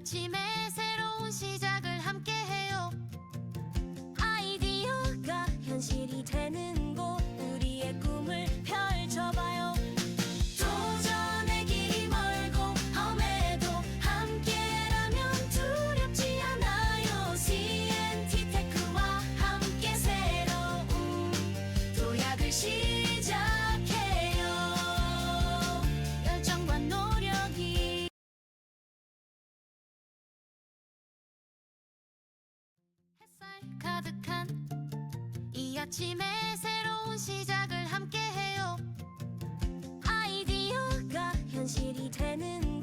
아침에 새로운 시작을 함께해요. 아이디어가 현실이 되는 가득한 이 아침에 새로운 시작을 함께해요. 아이디어가 현실이 되는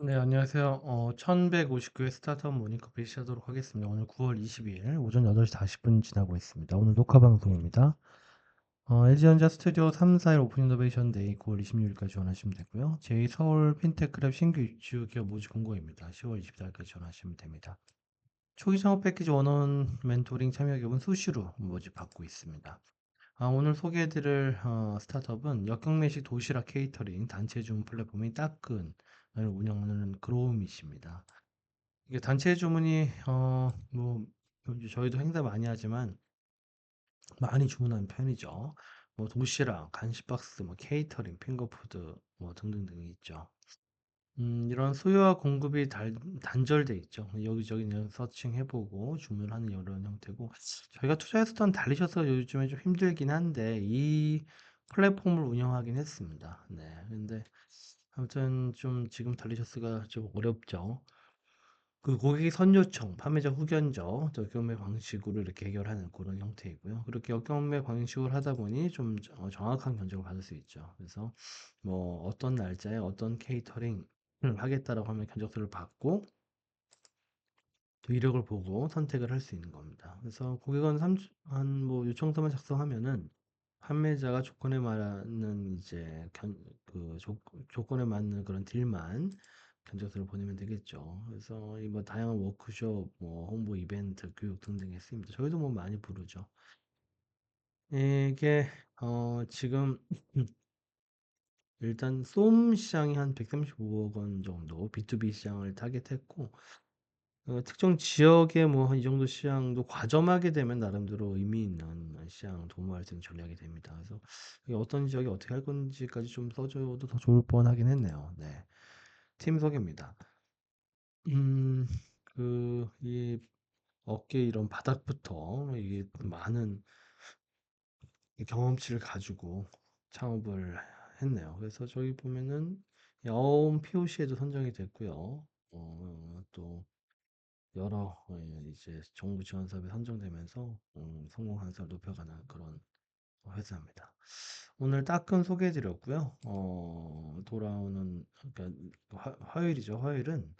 네, 안녕하세요. 어, 1159회 스타트업 모닝커피 시작하도록 하겠습니다. 오늘 9월 22일 오전 8시 40분 지나고 있습니다. 오늘 녹화 방송입니다. 어, LG전자 스튜디오 3, 4일 오픈 이노베이션 데이 9월 26일까지 지원하시면 되고요. 제2 서울 핀테크랩 신규 입주 기업 모집 공고입니다. 10월 24일까지 지원하시면 됩니다. 초기 창업 패키지 원원 멘토링 참여 기업은 수시로 모집 받고 있습니다. 아, 오늘 소개해드릴 어, 스타트업은 역경매식 도시락 케이터링 단체 주문 플랫폼인 따끈을 운영하는 그로우밋입니다. 이게 단체 주문이 어, 뭐 저희도 행사 많이 하지만 많이 주문하는 편이죠. 뭐 도시락, 간식 박스, 뭐 케이터링, 핑거푸드 뭐 등등등이 있죠. 음, 이런 수요와 공급이 달, 단절돼 있죠. 여기저기 서칭해보고 주문하는 이런 형태고 저희가 투자했었던 달리셔서 요즘에 좀 힘들긴 한데 이 플랫폼을 운영하긴 했습니다. 네, 근데 아무튼 좀 지금 달리셔스가 좀 어렵죠. 그 고객이 선요청, 판매자 후견적, 역경매 방식으로 이렇게 해결하는 그런 형태이고요. 그렇게 역경매 방식으로 하다 보니 좀 어, 정확한 견적을 받을 수 있죠. 그래서 뭐 어떤 날짜에 어떤 케이터링 을 하겠다라고 하면 견적서를 받고 또 이력을 보고 선택을 할 수 있는 겁니다. 그래서 고객은 한뭐 요청서만 작성하면은 판매자가 조건에 맞는 이제 견, 그 조, 조건에 맞는 그런 딜만 견적서를 보내면 되겠죠. 그래서 이 뭐 다양한 워크숍, 뭐 홍보 이벤트, 교육 등등에 쓰입니다. 저희도 뭐 많이 부르죠. 이게 어 지금 일단 쏨 시장이 한 135억 원 정도 B2B 시장을 타겟했고 어, 특정 지역의 뭐한 이 정도 시장도 과점하게 되면 나름대로 의미 있는 시장 도모할 수 있는 전략이 됩니다. 그래서 어떤 지역이 어떻게 할 건지까지 좀 써 줘도 더 좋을 뻔하긴 했네요. 네. 팀 소개입니다. 음, 그, 이 어깨 이런 바닥부터 이게 많은 이 경험치를 가지고 창업을 했네요. 그래서 저기 보면은 여음 POC에도 선정이 됐고요. 어, 또 여러 어, 이제 정부 지원 사업에 선정되면서 음, 성공 한수를 높여가는 그런 회사입니다. 오늘 따끈 소개해 드렸고요. 어, 돌아오는 그러니까 화, 화요일이죠. 화요일은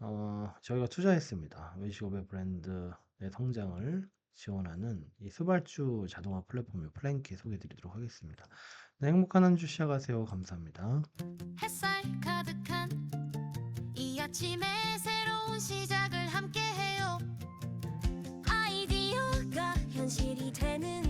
어, 저희가 투자했습니다. 외식업의 브랜드의 성장을 지원하는 이 스발주 자동화 플랫폼의 플랭키 소개해 드리도록 하겠습니다. 네, 행복한 한 주 시작하세요. 감사합니다. 햇살 가득한 이 아침에 현실이 되는